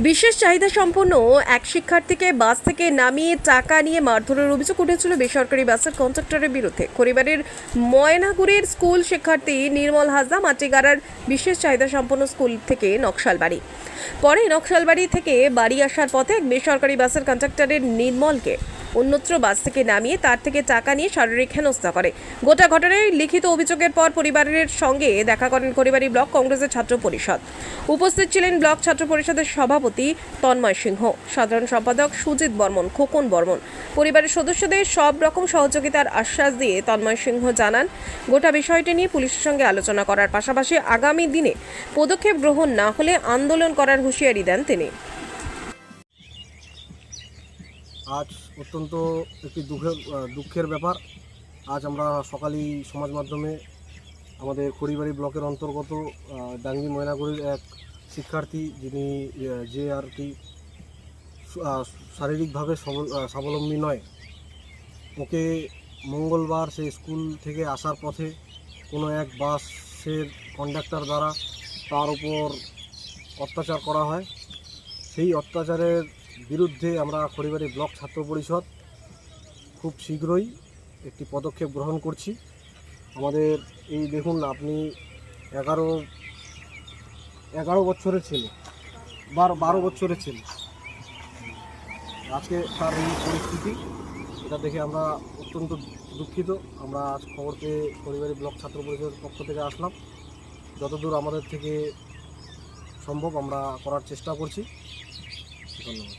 বিশেষ চাহিদা সম্পন্ন এক শিক্ষার্থীকে বাস থেকে নামিয়ে টাকা নিয়ে মারধরের অভিযোগ উঠেছিল বেসরকারি বাসের কন্ট্রাক্টরের বিরুদ্ধে। পরিবারের ময়নাগুড়ির স্কুল শিক্ষার্থী নির্মল হাজদা মাটিগাড়ার বিশেষ চাহিদা সম্পন্ন স্কুল থেকে নকশালবাড়ি। পরে নকশালবাড়ি থেকে বাড়ি আসার পথে এক বেসরকারি বাসের কন্ট্রাক্টরের নির্মলকে অন্যত্র বাস থেকে নামিয়ে তার থেকে টাকা নিয়ে শারীরিক হেনস্থা করে। গোটা ঘটনায় লিখিত অভিযোগের পর পরিবারের সঙ্গে দেখা করেন খড়িবাড়ি ব্লক কংগ্রেসের ছাত্র পরিষদ। উপস্থিত ছিলেন ব্লক ছাত্র পরিষদের সভাপতি তন্ময় সিংহ, সাধারণ সম্পাদক সুজিত বর্মন, খোকন বর্মন। পরিবারের সদস্যদের সব রকম সহযোগিতার আশ্বাস দিয়ে তন্ময় সিংহ জানান, গোটা বিষয়টি নিয়ে পুলিশের সঙ্গে আলোচনা করার পাশাপাশি আগামী দিনে পদক্ষেপ গ্রহণ না হলে আন্দোলন করার হুঁশিয়ারি দেন তিনি। আজ অত্যন্ত একটি দুঃখের দুঃখের ব্যাপার। আজ আমরা সকালেই সমাজ মাধ্যমে আমাদের খড়িবাড়ি ব্লকের অন্তর্গত ডাঙ্গি ময়নাগুড়ির এক শিক্ষার্থী যিনি যে আর কি শারীরিকভাবে স্বাবলম্বী নয়, ওকে মঙ্গলবার সেই স্কুল থেকে আসার পথে কোনো এক বাসের কন্ডাক্টর দ্বারা তার উপর অত্যাচার করা হয়। সেই অত্যাচারের বিরুদ্ধে আমরা খড়িবাড়ি ব্লক ছাত্র পরিষদ খুব শীঘ্রই একটি পদক্ষেপ গ্রহণ করছি। আমাদের এই দেখুন আপনি এগারো এগারো বছরের ছেলে, বারো বারো বছরের ছেলে। আজকে তার এই পরিস্থিতি, এটা দেখে আমরা অত্যন্ত দুঃখিত। আমরা আজ খবর পেয়ে খড়িবাড়ি ব্লক ছাত্র পরিষদের পক্ষ থেকে আসলাম। যতদূর আমাদের থেকে সম্ভব আমরা করার চেষ্টা করছি। ধন্যবাদ।